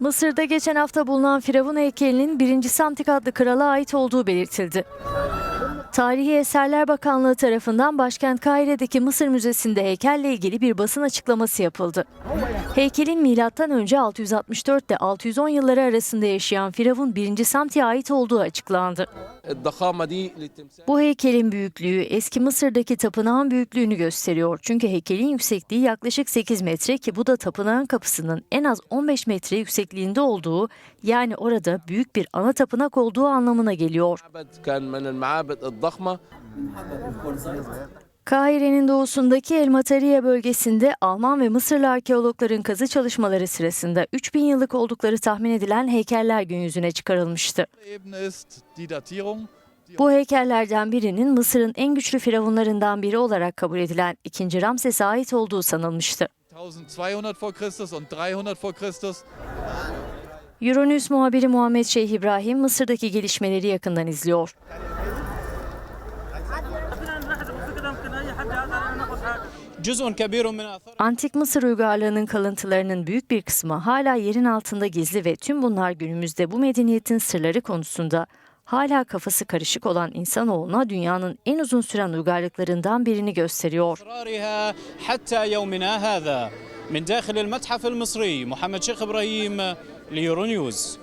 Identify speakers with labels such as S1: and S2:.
S1: Mısır'da geçen hafta bulunan Firavun heykelinin 1. Samtik adlı krala ait olduğu belirtildi. Tarihi Eserler Bakanlığı tarafından başkent Kahire'deki Mısır Müzesi'nde heykelle ilgili bir basın açıklaması yapıldı. Heykelin M.Ö. 664 ile 610 yılları arasında yaşayan Firavun 1. Samti'ye ait olduğu açıklandı. Bu heykelin büyüklüğü eski Mısır'daki tapınağın büyüklüğünü gösteriyor. Çünkü heykelin yüksekliği yaklaşık 8 metre ki bu da tapınağın kapısının en az 15 metre yüksekliğinde olduğu yani orada büyük bir ana tapınak olduğu anlamına geliyor.
S2: معبد كان من المعابد الضخمه
S1: Kahire'nin doğusundaki El Matariye bölgesinde Alman ve Mısırlı arkeologların kazı çalışmaları sırasında 3000 yıllık oldukları tahmin edilen heykeller gün yüzüne çıkarılmıştı.
S3: Ebene ist die Datierung.
S1: Bu heykellerden birinin Mısır'ın en güçlü firavunlarından biri olarak kabul edilen 2. Ramses'e ait olduğu sanılmıştı.
S3: 1200 vor Christus und 300 vor Christus.
S1: Euronews muhabiri Muhammed Şeyh İbrahim Mısır'daki gelişmeleri yakından izliyor. Antik Mısır uygarlığının kalıntılarının büyük bir kısmı hala yerin altında gizli ve tüm bunlar günümüzde bu medeniyetin sırları konusunda hala kafası karışık olan insanoğluna dünyanın en uzun süren uygarlıklarından birini gösteriyor.
S4: أسرارها حتى يومنا هذا من داخل المتحف المصري محمد شيخ إبراهيم ليورو نيوز